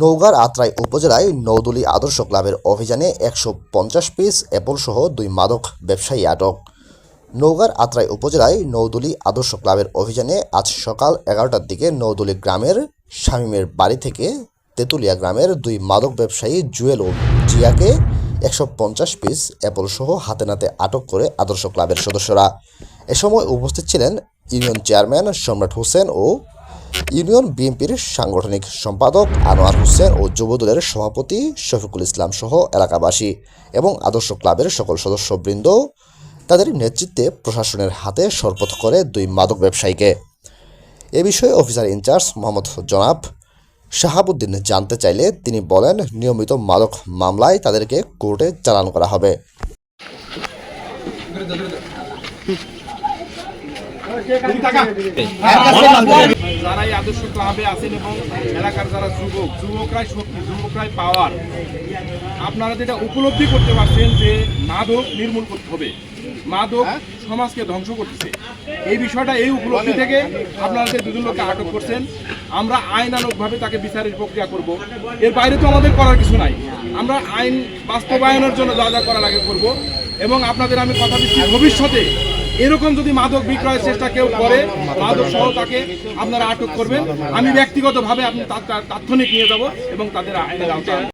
নওগাঁর আত্রাই উপজেলায় নৌদুলি আদর্শ ক্লাবের অভিযানে একশো পঞ্চাশ পিস অ্যাপলসহ দুই মাদক ব্যবসায়ী আটক। নওগাঁর আত্রাই উপজেলায় নৌদুলি আদর্শ ক্লাবের অভিযানে আজ সকাল এগারোটার দিকে নৌদুলি গ্রামের শামীমের বাড়ি থেকে তেঁতুলিয়া গ্রামের দুই মাদক ব্যবসায়ী জুয়েল ও জিয়াকে একশো পঞ্চাশ পিস অ্যাপলসহ হাতে নাতে আটক করে আদর্শ ক্লাবের সদস্যরা। এ সময় উপস্থিত ছিলেন ইউনিয়ন চেয়ারম্যান সম্রাট হোসেন ও ইউনিয়ন বিএনপির সাংগঠনিক সম্পাদক আনোয়ার হোসেন ও যুবদলের সভাপতি শফিকুল ইসলাম সহ এলাকাবাসী এবং আদর্শ ক্লাবের সকল সদস্যবৃন্দ তাদের নেতৃত্বে প্রশাসনের হাতে শরপথ করে দুই মাদক ব্যবসায়ীকে। এ বিষয়ে অফিসার ইনচার্জ মোহাম্মদ জনাব শাহাবুদ্দিন জানতে চাইলে তিনি বলেন, নিয়মিত মাদক মামলায় তাদেরকে কোর্টে চালান করা হবে। যারা এই আদর্শ ক্লাবে আছেন এবং এলাকার যারা যুবক, যুবকরাই শক্তি, যুবকরাই পাওয়ার আপনারা যেটা উপলব্ধি করতে পারছেন যে মাদক নির্মূল করতে হবে। মাদক সমাজকে ধ্বংস করতেছে। এই বিষয়টা এই উপলব্ধি থেকে আপনারা যে দুজন লোককে আটক করছেন। আমরা আইনানুগভাবে তাকে বিচারের প্রক্রিয়া করব। এর বাইরে তো আমাদের করার কিছু নাই। আমরা আইন বাস্তবায়নের জন্য যা যা করা লাগে করব। এবং আপনাদের আমি কথা দিচ্ছি, ভবিষ্যতে এরকম যদি মাদক বিক্রয়ের চেষ্টা কেউ করে, মাদক সহ তাকে আপনারা আটক করবেন আমি ব্যক্তিগতভাবে আপনি তাৎক্ষণিক নিয়ে যাব এবং তাদের আইনের আওতায়।